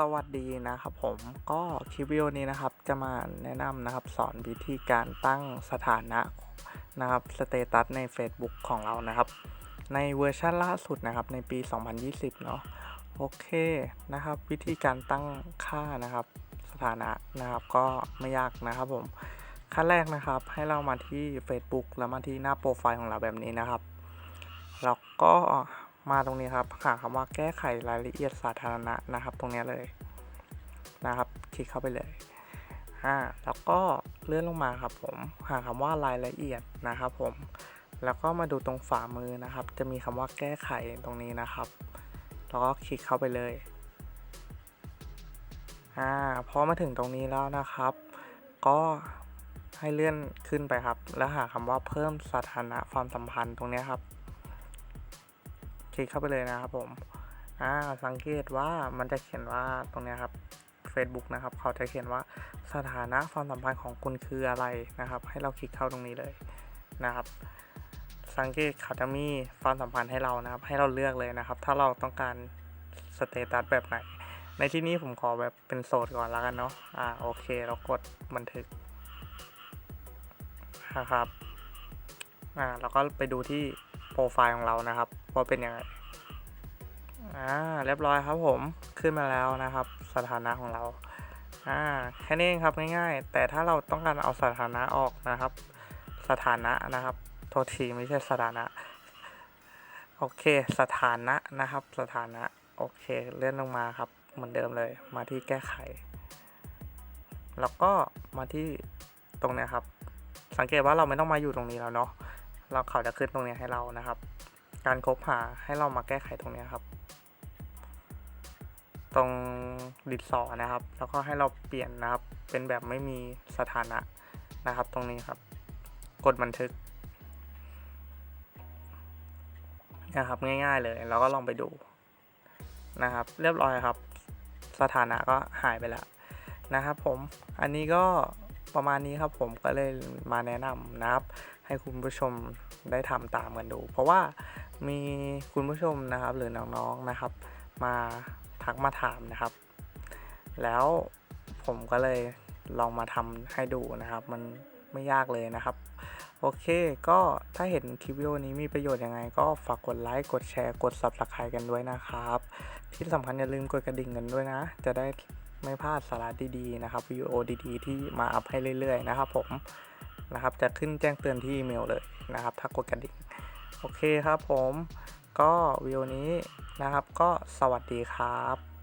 สวัสดีนะครับผมก็คลิปวิดีโอนี้นะครับจะมาแนะนำนะครับสอนวิธีการตั้งสถานะนะครับสเตตัสใน Facebook ของเรานะครับ ในเวอร์ชันล่าสุดนะครับในปี 2020 เนาะโอเคนะครับ วิธีการตั้งค่านะครับสถานะนะครับก็ไม่ยากนะครับผมขั้นแรกนะครับให้เรามาที่ Facebook แล้วมาที่หน้าโปรไฟล์ของเราแบบนี้นะครับแล้วก็ มาตรงนี้ครับหาคำว่าแก้ไขรายละเอียดสาธารณะนะครับ ตรงนี้เลยนะครับ คลิกเข้าไปเลยอ่าแล้วก็เลื่อนลงมาครับผมหาคำว่ารายละเอียดนะครับ ผมแล้วก็มาดูตรงฝ่ามือนะครับ จะมีคำว่าแก้ไขตรงนี้นะครับแล้วก็คลิกเข้าไปเลยอ่าพอมาถึงตรงนี้แล้วนะครับ ก็ให้เลื่อนขึ้นไปครับ แล้วหาคำว่าเพิ่มสถานะความสัมพันธ์ตรงนี้ครับ คลิกเข้าไปเลยนะครับผมอ่าสังเกตว่ามันจะเขียนว่าตรงนี้ครับ Facebook นะครับ เขาจะเขียนว่าสถานะความสัมพันธ์ของคุณคืออะไรนะครับ ให้เราคลิกเข้าตรงนี้เลยนะครับ สังเกตเขาจะมีความสัมพันธ์ให้เรานะครับ ให้เราเลือกเลยนะครับ ถ้าเราต้องการสเตตัสแบบไหน ในที่นี้ผมขอแบบเป็นโสดก่อนแล้วกันเนาะอ่าโอเค เรากดบันทึกนะครับอ่าเราก็ไปดูที่ โปรไฟล์ของเรานะครับว่าเป็นยังไงอ่าเรียบร้อยครับผมขึ้นมาแล้วนะครับสถานะของเราอ่าแค่นี้เองครับง่ายๆ แต่ถ้าเราต้องการเอาสถานะออกนะครับ สถานะนะครับโทษทีไม่ใช่สถานะโอเค สถานะนะครับ สถานะโอเคเลื่อนลงมาครับ เหมือนเดิมเลยมาที่แก้ไข แล้วก็มาที่ตรงนี้ครับ สังเกตว่าเราไม่ต้องมาอยู่ตรงนี้แล้วเนาะ เราเขาจะขึ้นตรงนี้ให้เรานะครับ การคบหาให้เรามาแก้ไขตรงนี้ครับ ตรงดินสอนะครับ แล้วก็ให้เราเปลี่ยนนะครับ เป็นแบบไม่มีสถานะนะครับ ตรงนี้ครับ กดบันทึกนะครับง่ายๆเลยเราก็ลองไปดูนะครับ เรียบร้อยครับ สถานะก็หายไปแล้วนะครับผมอันนี้ก็ประมาณนี้ครับผมก็เลยมาแนะนำนะครับ ให้คุณผู้ชมได้ทำตามกันดู เพราะว่ามีคุณผู้ชมนะครับหรือน้องๆนะครับ มาทักมาถามนะครับ แล้วผมก็เลยลองมาทำให้ดูนะครับ มันไม่ยากเลยนะครับ โอเค ก็ถ้าเห็นคลิปวิดีโอนี้มีประโยชน์ยังไง ก็ฝากกดไลค์กดแชร์กด subscribe กันด้วยนะครับ ที่สำคัญอย่าลืมกดกระดิ่งกันด้วยนะ จะได้ไม่พลาดสาระดีๆนะครับวิดีโอดีๆ ที่มาอัพให้เรื่อยๆ นะครับผม นะครับ จะขึ้นแจ้งเตือนที่อีเมลเลยนะครับถ้ากดกระดิ่งโอเคครับผมก็วิดีโอนี้นะครับก็สวัสดีครับ